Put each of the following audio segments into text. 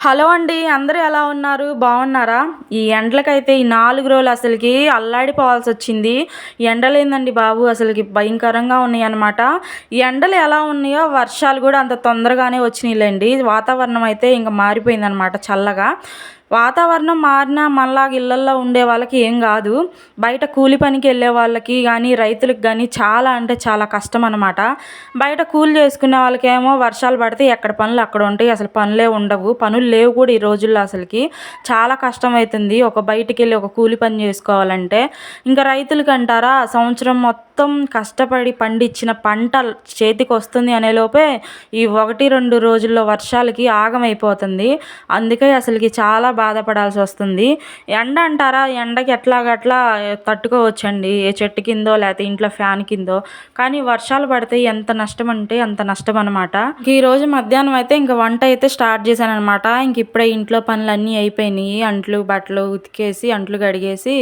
Hello అండి అందరూ ఎలా ఉన్నారు? బాగున్నారా? ఈ ఎండలకైతే ఈ నాలుగు రోజులు అసలుకి అల్లాడిపోవాల్సి వచ్చింది. ఎండలేందండి బాబు అసలుకి భయంకరంగా ఉన్నాయి అనమాట ఎండలు ఎలా ఉన్నాయో వర్షాలు కూడా అంత తొందరగానే వచ్చినాయిలేండి. వాతావరణం అయితే ఇంకా మారిపోయిందనమాట చల్లగా. వాతావరణం మారినా మనలాగా ఇళ్ళల్లో ఉండే వాళ్ళకి ఏం కాదు. బయట కూలి పనికి వెళ్ళే వాళ్ళకి కానీ రైతులకు కానీ చాలా అంటే చాలా కష్టం అనమాట బయట కూలి చేసుకునే వాళ్ళకేమో వర్షాలు పడితే ఎక్కడ పనులు అక్కడ ఉంటాయి. అసలు పనులే ఉండవు. పనులు లేవు కూడా ఈ రోజుల్లో అసలుకి. చాలా కష్టం అవుతుంది ఒక బయటికి వెళ్ళి ఒక కూలి పని చేసుకోవాలంటే. ఇంకా రైతులకి అంటారా సంవత్సరం మొత్తం కష్టపడి పండించిన పంట చేతికి వస్తుంది అనే లోపే ఈ ఒకటి రెండు రోజుల్లో వర్షాలకి ఆగమైపోతుంది. అందుకే అసలుకి చాలా బాధపడాల్సి వస్తుంది. ఎండ అంటారా? ఎండకి ఎట్లాగట్లా తట్టుకోవచ్చండి. ఏ చెట్టు కిందో లేకపోతే ఇంట్లో ఫ్యాన్ కిందో. కానీ వర్షాలు పడితే ఎంత నష్టం అంటే అంత నష్టం అనమాట ఈరోజు మధ్యాహ్నం అయితే ఇంకా వంట అయితే స్టార్ట్ చేశాను అనమాట ఇంక ఇప్పుడే ఇంట్లో పనులన్నీ అయిపోయినాయి. అంట్లు బట్టలు ఉతికేసి అంట్లు కడిగేసి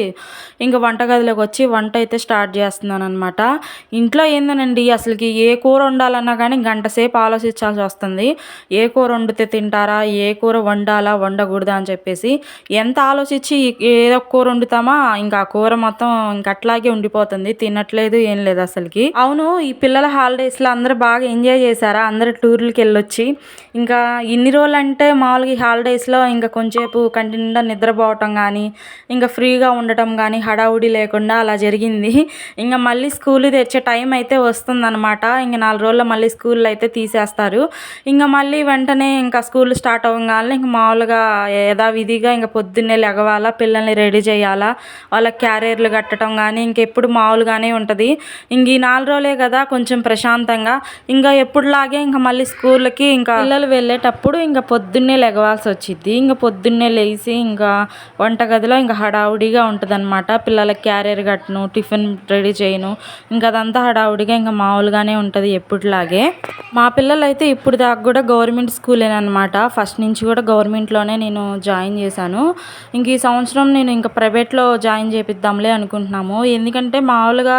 ఇంకా వంటగదిలోకి వచ్చి వంట అయితే స్టార్ట్ చేస్తున్నాను అనమాట ఇంట్లో ఏందనండి అసలుకి ఏ కూర వండాలన్నా కానీ గంట సేపు ఆలోచించాల్సి వస్తుంది. ఏ కూర వండితే తింటారా? ఏ కూర వండాలా? వండకూడదా అని చెప్పేసి ఎంత ఆలోచించి ఏదో కూర వండుతామా ఇంకా ఆ కూర మొత్తం ఇంక అట్లాగే ఉండిపోతుంది తినట్లేదు ఏం లేదు అసలుకి. అవును ఈ పిల్లల హాలిడేస్లో అందరూ బాగా ఎంజాయ్ చేశారా? అందరూ టూర్లకి వెళ్ళొచ్చి. ఇంకా ఇన్ని రోజులు అంటే మామూలుగా ఈ హాలిడేస్లో ఇంకా కొంచెంసేపు కంటిన్యూగా నిద్రపోవటం కానీ ఇంకా ఫ్రీగా ఉండటం కానీ హడావుడి లేకుండా అలా జరిగింది. ఇంకా మళ్ళీ స్కూల్ తెచ్చే టైం అయితే వస్తుందన్నమాట. ఇంకా నాలుగు రోజుల్లో మళ్ళీ స్కూల్లో అయితే తీసేస్తారు. ఇంకా మళ్ళీ వెంటనే ఇంకా స్కూల్ స్టార్ట్ అవ్వగానే ఇంకా మామూలుగా యథావిధిగా ఇంకా పొద్దున్నే లెగవాలా పిల్లల్ని రెడీ చేయాలా వాళ్ళ క్యారియర్లు కట్టడం కానీ ఇంకెప్పుడు మామూలుగానే ఉంటుంది. ఇంక ఈ నాలుగు రోజులే కదా కొంచెం ప్రశాంతంగా. ఇంకా ఎప్పుడులాగే ఇంకా మళ్ళీ స్కూల్కి ఇంకా పిల్లలు వెళ్ళేటప్పుడు ఇంకా పొద్దున్నే లెగవాల్సి వచ్చింది ఇంకా పొద్దున్నే లేచి ఇంకా వంటగదిలో ఇంకా హడావుడిగా ఉంటుంది అనమాట పిల్లలకి క్యారియర్ కట్టను టిఫిన్ రెడీ చేయను. ఇంకా అదంతా హడావుడిగా ఇంకా మామూలుగానే ఉంటుంది ఎప్పుడులాగే. మా పిల్లలు అయితే ఇప్పుడు దాకా కూడా గవర్నమెంట్ స్కూలేనమాట ఫస్ట్ నుంచి కూడా గవర్నమెంట్లోనే నేను జాయిన్ జాయిన్ చేశాను. ఇంక ఈ సంవత్సరం నేను ఇంకా ప్రైవేట్లో జాయిన్ చేపిద్దాంలే అనుకుంటున్నాము. ఎందుకంటే మామూలుగా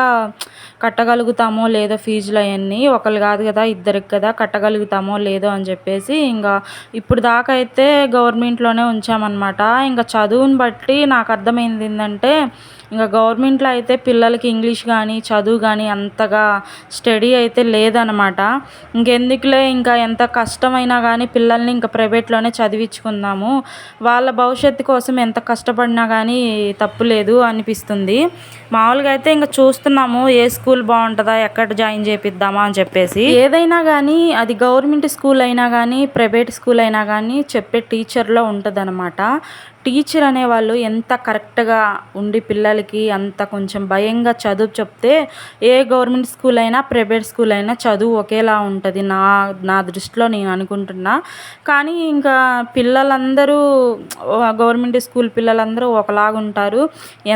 కట్టగలుగుతామో లేదో ఫీజులు అవన్నీ ఒకరు కాదు కదా ఇద్దరికి కదా కట్టగలుగుతామో లేదో అని చెప్పేసి ఇంకా ఇప్పుడు దాకా అయితే గవర్నమెంట్లోనే ఉంచామన్నమాట. ఇంకా చదువుని బట్టి నాకు అర్థమైంది ఏంటంటే ఇంకా గవర్నమెంట్లో అయితే పిల్లలకి ఇంగ్లీష్ కానీ చదువు కానీ అంతగా స్టడీ అయితే లేదనమాట ఇంకెందుకులే ఇంకా ఎంత కష్టమైనా కానీ పిల్లల్ని ఇంకా ప్రైవేట్లోనే చదివించుకుందాము. వాళ్ళ భవిష్యత్తు కోసం ఎంత కష్టపడినా కానీ తప్పు లేదు అనిపిస్తుంది. మామూలుగా అయితే ఇంకా చూస్తున్నాము ఏ స్కూల్ బాగుంటుందా? ఎక్కడ జాయిన్ చేపిద్దామా అని చెప్పేసి ఏదైనా కానీ అది గవర్నమెంట్ స్కూల్ అయినా కానీ ప్రైవేట్ స్కూల్ అయినా కానీ చెప్పే టీచర్లో ఉంటుంది అనమాట టీచర్ అనేవాళ్ళు ఎంత కరెక్ట్గా ఉండి పిల్లలకి అంత కొంచెం భయంగా చదువు చెప్తే ఏ గవర్నమెంట్ స్కూల్ అయినా ప్రైవేట్ స్కూల్ అయినా చదువు ఒకేలా ఉంటుంది నా నా దృష్టిలో నేను అనుకుంటున్నా. కానీ ఇంకా పిల్లలందరూ గవర్నమెంట్ స్కూల్ పిల్లలందరూ ఒకలాగా ఉంటారు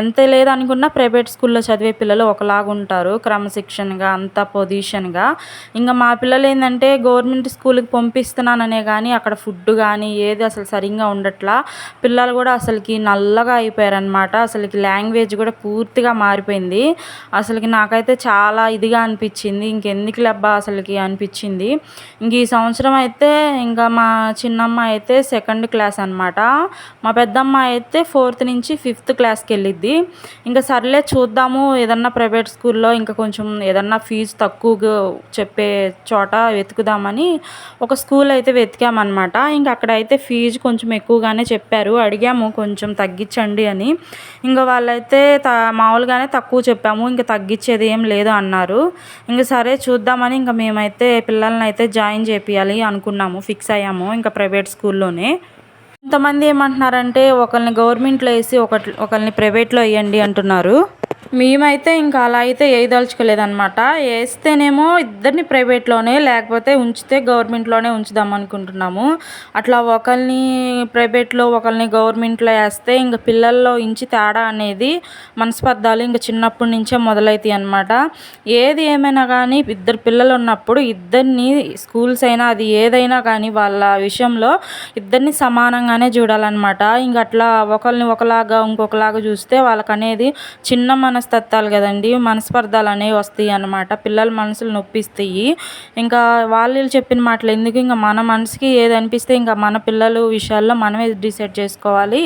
ఎంత లేదనుకున్నా ప్రైవేట్ స్కూల్లో చదివే పిల్లలు ఒకలాగా ఉంటారు క్రమశిక్షణగా అంత పొజిషన్గా. ఇంకా మా పిల్లలు ఏంటంటే గవర్నమెంట్ స్కూల్కి పంపిస్తున్నాననే కానీ అక్కడ ఫుడ్ కానీ ఏది అసలు సరిగ్గా ఉండట్లా. పిల్లలు కూడా అసలుకి నల్లగా అయిపోయారనమాట అసలుకి లాంగ్వేజ్ కూడా పూర్తిగా మారిపోయింది. అసలుకి నాకైతే చాలా ఇదిగా అనిపించింది. ఇంకెందుకు లబ్బా అసలుకి అనిపించింది. ఇంక ఈ సంవత్సరం అయితే ఇంకా మా చిన్నమ్మ అయితే సెకండ్ క్లాస్ అనమాట మా పెద్దమ్మ అయితే ఫోర్త్ నుంచి ఫిఫ్త్ క్లాస్కి వెళ్ళిద్ది. ఇంకా సర్లే చూద్దాము ఏదన్నా ప్రైవేట్ స్కూల్లో ఇంకా కొంచెం ఏదన్నా ఫీజు తక్కువగా చెప్పే చోట వెతుకుదామని ఒక స్కూల్ అయితే వెతికామన్నమాట. ఇంకా అక్కడైతే ఫీజు కొంచెం ఎక్కువగానే చెప్పారు. అడిగాము కొంచెం తగ్గించండి అని. ఇంకా వాళ్ళైతే త మామూలుగానే తక్కువ చెప్పాము. ఇంకా తగ్గించేది ఏం లేదు అన్నారు. ఇంకా సరే చూద్దామని ఇంకా మేమైతే పిల్లల్ని అయితే జాయిన్ చేపియాలి అనుకున్నాము ఫిక్స్ అయ్యాము ఇంకా ప్రైవేట్ స్కూల్లోనే. కొంతమంది ఏమంటున్నారంటే ఒకరిని గవర్నమెంట్లో వేసి ఒకటి ఒకరిని ప్రైవేట్లో వేయండి అంటున్నారు. మేమైతే ఇంకా అలా అయితే వేయదలుచుకోలేదన్నమాట వేస్తేనేమో ఇద్దరిని ప్రైవేట్లోనే లేకపోతే ఉంచితే గవర్నమెంట్లోనే ఉంచుదాం అనుకుంటున్నాము. అట్లా ఒకరిని ప్రైవేట్లో ఒకరిని గవర్నమెంట్లో వేస్తే ఇంకా పిల్లల్లో ఇంచి తేడా అనేది మనస్పర్ధాలు ఇంకా చిన్నప్పటి నుంచే మొదలవుతాయి అనమాట ఏది ఏమైనా కానీ ఇద్దరు పిల్లలు ఉన్నప్పుడు ఇద్దరిని స్కూల్స్ అయినా అది ఏదైనా కానీ వాళ్ళ విషయంలో ఇద్దరిని సమానంగానే చూడాలన్నమాట. ఇంక అట్లా ఒకరిని ఒకలాగా ఇంకొకలాగా చూస్తే వాళ్ళకనేది చిన్న మన మనస్తత్వాలు కదండి మనస్పర్ధాలు అనేవి వస్తాయి అన్నమాట. పిల్లల మనసులు నొప్పిస్తాయి. ఇంకా వాళ్ళు చెప్పిన మాటలు ఎందుకు ఇంకా మన మనసుకి ఏది అనిపిస్తే ఇంకా మన పిల్లలు విషయాల్లో మనమే డిసైడ్ చేసుకోవాలి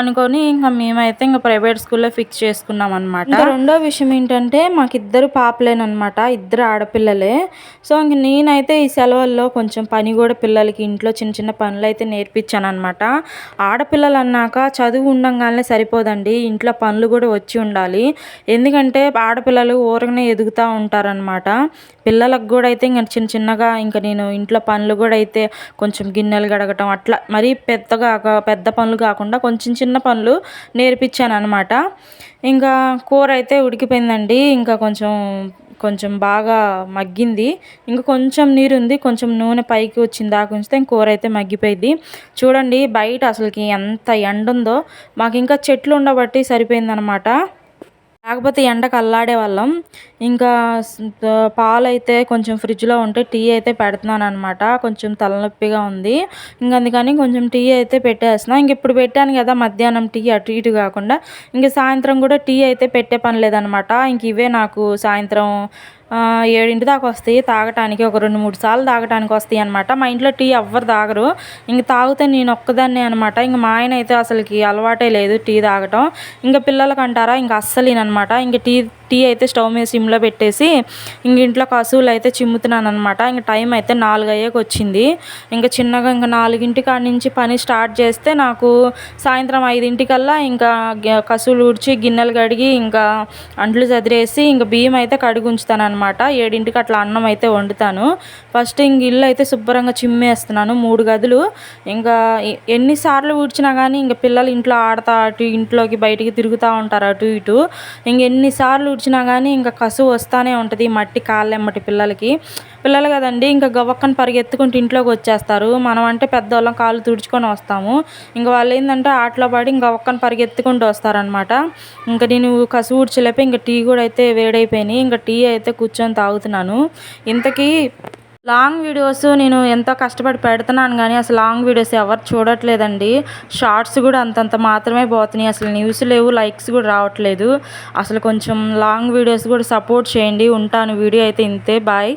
అనుకొని ఇంకా మేమైతే ఇంకా ప్రైవేట్ స్కూల్లో ఫిక్స్ చేసుకున్నాం అనమాట రెండో విషయం ఏంటంటే మాకు ఇద్దరు పాపలేనమాట ఇద్దరు ఆడపిల్లలే. సో ఇంక నేనైతే ఈ సెలవుల్లో కొంచెం పని కూడా పిల్లలకి ఇంట్లో చిన్న చిన్న పనులు అయితే నేర్పించాను అనమాట ఆడపిల్లలు అన్నాక చదువు ఉండంగానే సరిపోదండి ఇంట్లో పనులు కూడా వచ్చి ఉండాలి. ఎందుకంటే ఆడపిల్లలు ఊరకనే ఎదుగుతూ ఉంటారనమాట పిల్లలకు కూడా అయితే ఇంకా చిన్న చిన్నగా ఇంకా నేను ఇంట్లో పనులు కూడా అయితే కొంచెం గిన్నెలు గడగటం అట్లా మరీ పెద్దగా పెద్ద పనులు కాకుండా కొంచెం చిన్న పనులు నేర్పించాను అనమాట ఇంకా కూర అయితే ఉడికిపోయిందండి. ఇంకా కొంచెం కొంచెం బాగా మగ్గింది. ఇంకా కొంచెం నీరు ఉంది కొంచెం నూనె పైకి వచ్చింది దాకా ఉంచితే కూర అయితే మగ్గిపోయింది. చూడండి బయట అసలుకి ఎంత ఎండ ఉందో మాకు ఇంకా చెట్లు ఉండబట్టి సరిపోయిందనమాట లేకపోతే ఎండకు అల్లాడే వాళ్ళం. ఇంకా పాలైతే కొంచెం ఫ్రిడ్జ్లో ఉంటే టీ అయితే పెడుతున్నాను అనమాట కొంచెం తలనొప్పిగా ఉంది. ఇంక అందుకని కొంచెం టీ అయితే పెట్టేస్తున్నా. ఇంక ఇప్పుడు పెట్టాను కదా మధ్యాహ్నం టీ అటు ఇటు కాకుండా. ఇంక సాయంత్రం కూడా టీ అయితే పెట్టే పని లేదనమాట ఇంక ఇవే నాకు సాయంత్రం ఏడింటి దాకా వస్తాయి తాగటానికి ఒక రెండు మూడు సార్లు తాగటానికి వస్తాయి అనమాట మా ఇంట్లో టీ ఎవ్వరు తాగరు. ఇంక తాగితే నేను ఒక్కదాన్నే అనమాట ఇంక మా ఆయన అయితే అసలుకి అలవాటే లేదు టీ తాగటం. ఇంకా పిల్లలకి అంటారా ఇంక అస్సలేనమాట ఇంక టీ టీ అయితే స్టవ్ మీద సిమ్లో పెట్టేసి ఇంక ఇంట్లో కసువులు అయితే చిమ్ముతున్నాను అనమాట ఇంక టైం అయితే నాలుగు అయ్యాకి వచ్చింది ఇంకా చిన్నగా ఇంకా నాలుగింటి కాడ నుంచి పని స్టార్ట్ చేస్తే నాకు సాయంత్రం ఐదింటికల్లా ఇంకా కసువులు ఊడ్చి గిన్నెలు కడిగి ఇంకా అంట్లు చదిరేసి ఇంకా బియ్యం అయితే కడిగి ఉంచుతాను అనమాట ఏడింటికి అట్లా అన్నం అయితే వండుతాను. ఫస్ట్ ఇంక ఇల్లు అయితే శుభ్రంగా చిమ్మేస్తున్నాను మూడు గదులు. ఇంకా ఎన్నిసార్లు ఊడ్చినా కానీ ఇంకా పిల్లలు ఇంట్లో ఆడతా అటు ఇంట్లోకి బయటికి తిరుగుతూ ఉంటారు అటు ఇటు. ఇంక ఎన్నిసార్లు తుడిచినా కానీ ఇంకా కసువు వస్తూనే ఉంటుంది మట్టి కాళ్ళెమ్మటి పిల్లలకి. పిల్లలు కదండి ఇంకా గవ్వక్కని పరిగెత్తుకుంటూ ఇంట్లోకి వచ్చేస్తారు. మనం అంటే పెద్దవాళ్ళం కాళ్ళు తుడుచుకొని వస్తాము. ఇంకా వాళ్ళు ఏంటంటే ఆటలో పడి ఇంకా ఒక్కని పరిగెత్తుకుంటూ వస్తారనమాట ఇంకా నేను కసువు ఊడ్చలేపి ఇంకా టీ కూడా అయితే వేడైపోయినాయి. ఇంకా టీ అయితే కూర్చొని తాగుతున్నాను. ఇంతకీ లాంగ్ వీడియోస్ నేను ఎంతో కష్టపడి పెడుతున్నాను కానీ అసలు లాంగ్ వీడియోస్ ఎవరు చూడట్లేదండి. షార్ట్స్ కూడా అంతంత మాత్రమే పోతున్నాయి. అసలు న్యూస్ లేవు లైక్స్ కూడా రావట్లేదు. అసలు కొంచెం లాంగ్ వీడియోస్ కూడా సపోర్ట్ చేయండి. ఉంటాను. వీడియో అయితే ఇంతే. బాయ్.